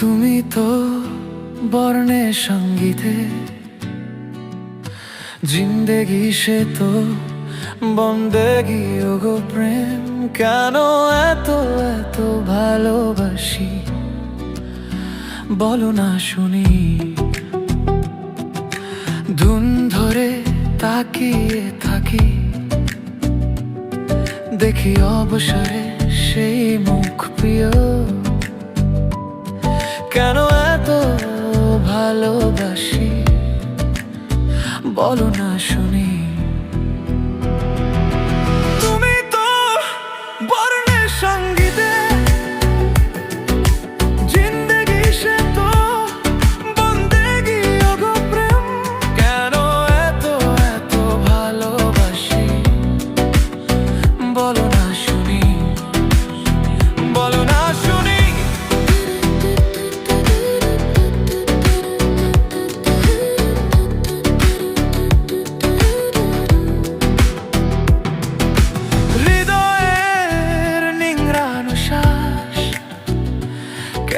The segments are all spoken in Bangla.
তুমি তো বর্ণে সঙ্গীতে। জিন্দেগি সে তো বন্দেগি, ওগো প্রেম, কেন এত এত ভালোবাসি? বলো না শুনি। ধুন ধরে তাকিয়ে থাকি। দেখি অবসরে সেই মুখ প্রিয় বলো না শুনি।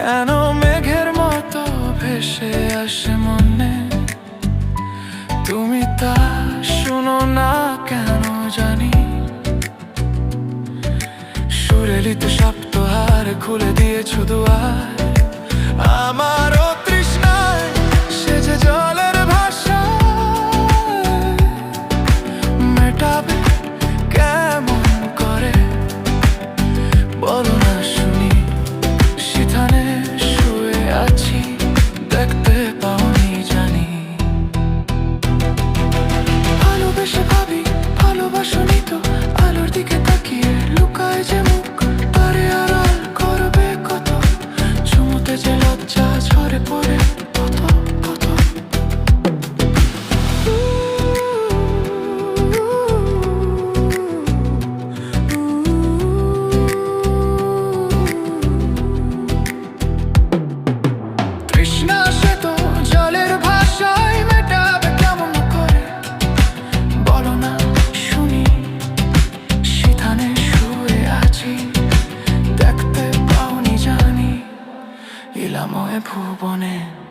কেন মেঘের মতো ভেসে আসে মনে? তুমি তা শুনো না কেন জানি? সুরেলিত সপ্তাহ খুলে দিয়েছ দুয়ার। আমারও ভালোবাসনি তো 의 부분에